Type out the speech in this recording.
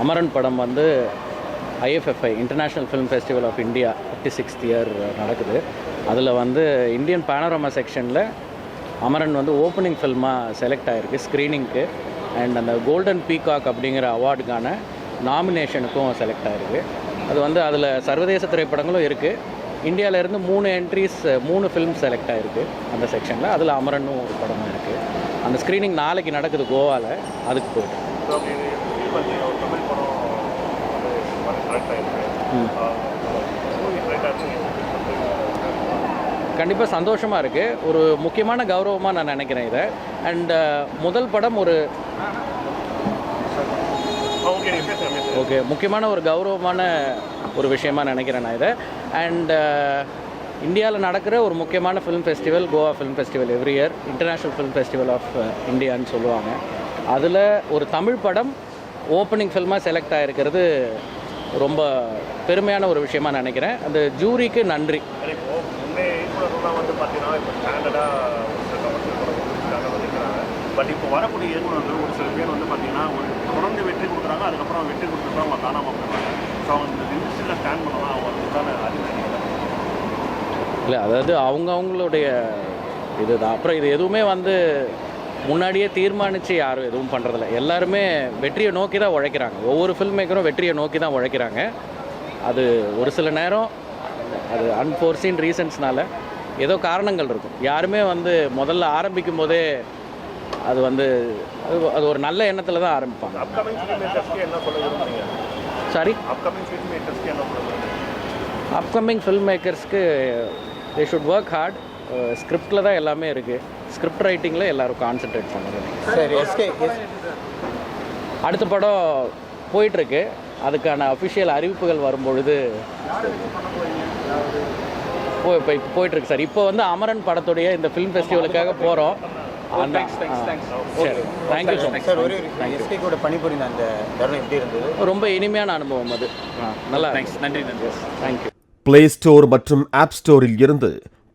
அமரன் படம் வந்து IFFI international film festival of India fifty sixth year நடக்குது. அதில் வந்து இந்தியன் பேனரோமா செக்ஷனில் அமரன் வந்து ஓப்பனிங் ஃபில்மாக செலக்ட் ஆகிருக்கு ஸ்க்ரீனிங்க்கு அண்ட் அந்த கோல்டன் பீகாக் அப்படிங்கிற அவார்டுக்கான நாமினேஷனுக்கும் செலக்ட் ஆகிருக்கு அது வந்து அதில் சர்வதேச திரைப்படங்களும் இருக்குது இந்தியாவிலேருந்து மூணு என்ட்ரிஸ் uh, மூணு ஃபிலிம் செலக்ட் ஆகிருக்கு அந்த செக்ஷனில் அதில் அமரனும் ஒரு படமும் இருக்குது அந்த ஸ்க்ரீனிங் நாளைக்கு நடக்குது கோவாவில் அதுக்கு போய்ட்டு ஒரு தமிழ் படம் வந்து கரெக்ட் ஆகிருக்கு கண்டிப்பாக சந்தோஷமாக இருக்குது ஒரு முக்கியமான கௌரவமாக நான் நினைக்கிறேன் இதை. அண்ட் முதல் படம் ஒரு ஓகே முக்கியமான ஒரு கௌரவமான ஒரு விஷயமா நினைக்கிறேன் நான் இதை. அண்ட் இந்தியாவில் நடக்கிற ஒரு முக்கியமான film festival Goa film festival every year international film festival of இந்தியான்னு சொல்லுவாங்க. அதில் ஒரு தமிழ் படம் ஓப்பனிங் ஃபில்மாக செலக்ட் ஆகிருக்கிறது ரொம்ப பெருமையான ஒரு விஷயமா நினைக்கிறேன். அந்த ஜூரிக்கு நன்றி. பட் இப்போ வரக்கூடிய இயக்குனர்கள் ஒரு சில பேர் வந்து பார்த்தீங்கன்னா ஒரு தொடர்ந்து வெற்றி கொடுக்குறாங்க அதுக்கப்புறம் வெற்றி கொடுத்துட்டு அவங்க காணாமல் போயிடுறாங்க. ஸோ அவங்க இந்த இண்டஸ்ட்ரியில் ஸ்டாண்ட் பண்ணலாம் அவங்களுக்கான அறிவு இல்லை. அதாவது அவங்க அவங்களுடைய இதுதான். அப்புறம் இது எதுவுமே வந்து முன்னாடியே தீர்மானித்து யாரும் எதுவும் பண்ணுறதில்ல எல்லாருமே வெற்றியை நோக்கி தான் உழைக்கிறாங்க. ஒவ்வொரு ஃபில்ம் மேக்கரும் வெற்றியை நோக்கி தான் உழைக்கிறாங்க. அது ஒரு சில நேரம் அது அன்ஃபோர்சீன் ரீசன்ஸ்னால ஏதோ காரணங்கள் இருக்கும். யாருமே வந்து முதல்ல ஆரம்பிக்கும் போதே அது வந்து அது ஒரு நல்ல எண்ணத்தில் தான் ஆரம்பிப்பாங்க. சாரி அப்கமிங் ஃபில்ம் மேக்கர்ஸ்க்கு தே ஷுட் ஒர்க் ஹார்ட் ஸ்கிரிப்டில் தான் எல்லாமே இருக்குது ஸ்கிரிப்ட் ரைட்டிங்கில் எல்லாரும் கான்சென்ட்ரேட் பண்ணுறது சரி எஸ்கே அடுத்த படம் போயிட்டுருக்கு. அதுக்கான அஃபிஷியல் அறிவிப்புகள் வரும்பொழுது போ இப்போ இப்போ போயிட்டுருக்கு சார். இப்போ வந்து அமரன் படத்துடைய இந்த ஃபிலிம் ஃபெஸ்டிவலுக்காக போகிறோம் அந்த சரி. Thank you so much sir ஒரு எஸ்கே கூட பணிபுரிந்த அந்த தருணம் எப்படி இருந்தது? ரொம்ப இனிமையான அனுபவம் அது. நல்லா நன்றி நன்றி. பிளே ஸ்டோர் மற்றும் ஆப் ஸ்டோரில் இருந்து